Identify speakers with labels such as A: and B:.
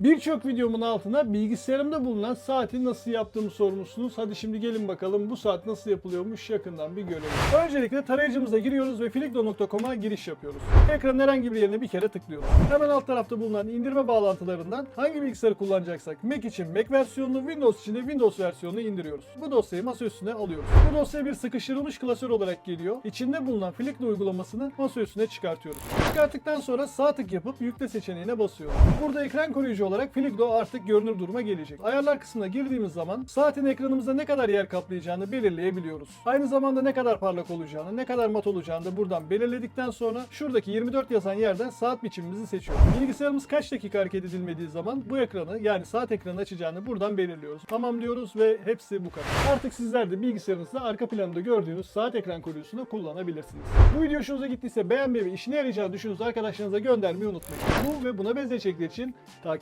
A: Birçok videomun altına bilgisayarımda bulunan saati nasıl yaptığımı sormuşsunuz. Hadi şimdi gelin bakalım bu saat nasıl yapılıyormuş yakından bir görelim. Öncelikle tarayıcımıza giriyoruz ve fligdo.com'a giriş yapıyoruz. Ekranın herhangi bir yerine bir kere tıklıyoruz. Hemen alt tarafta bulunan indirme bağlantılarından hangi bilgisayarı kullanacaksak Mac için Mac versiyonunu, Windows için de Windows versiyonunu indiriyoruz. Bu dosyayı masa üstüne alıyoruz. Bu dosya bir sıkıştırılmış klasör olarak geliyor. İçinde bulunan Fligdo uygulamasını masa üstüne çıkartıyoruz. Çıkarttıktan sonra sağ tık yapıp yükle seçeneğine basıyoruz. Burada ekran koruyucu olarak Fligdo artık görünür duruma gelecek. Ayarlar kısmına girdiğimiz zaman saatin ekranımızda ne kadar yer kaplayacağını belirleyebiliyoruz. Aynı zamanda ne kadar parlak olacağını, ne kadar mat olacağını da buradan belirledikten sonra şuradaki 24 yazan yerden saat biçimimizi seçiyoruz. Bilgisayarımız kaç dakika hareket edilmediği zaman bu ekranı yani saat ekranı açacağını buradan belirliyoruz. Tamam diyoruz ve hepsi bu kadar. Artık sizler de bilgisayarınızda arka planda gördüğünüz saat ekran koruyucusunu kullanabilirsiniz. Bu video hoşunuza gittiyse beğenmeyi ve işine yarayacağını düşündüğünüz arkadaşlarınıza göndermeyi unutmayın. Bu ve buna benzeyecekler için takip